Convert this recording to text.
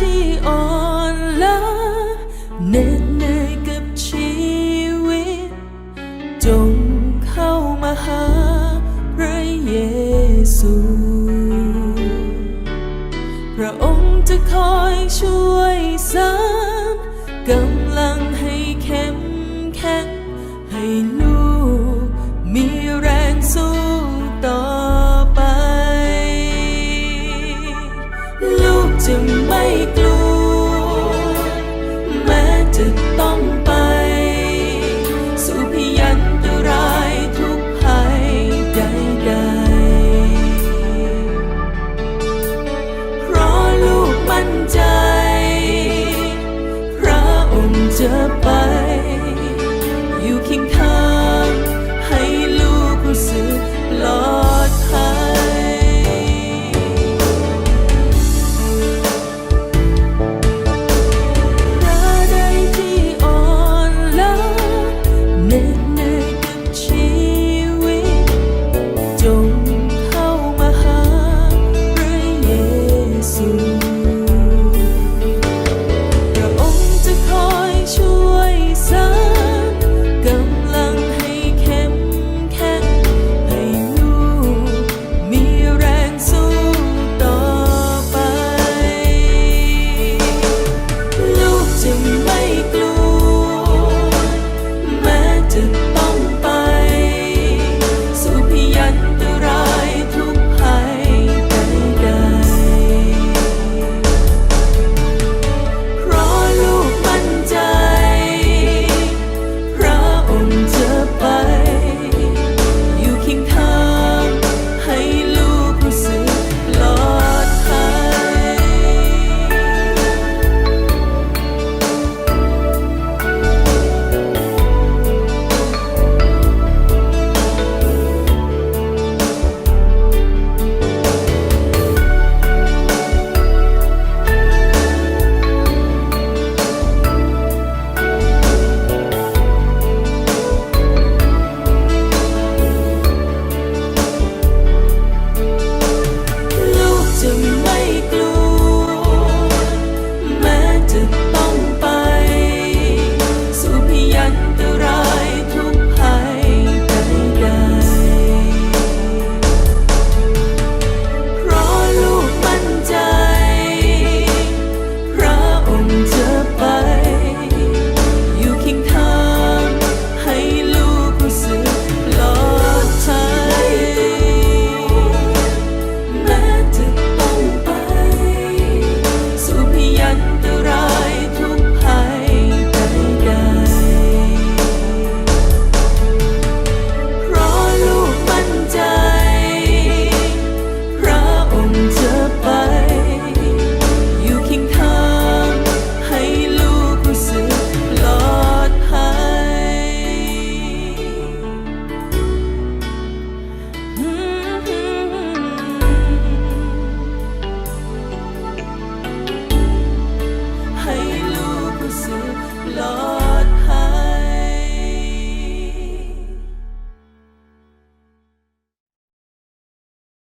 ที่อ่อนล้าเหน็ดเหนื่อยกับชีวิต จงเข้ามาหาพระเยซู พระองค์จะคอยช่วย ลู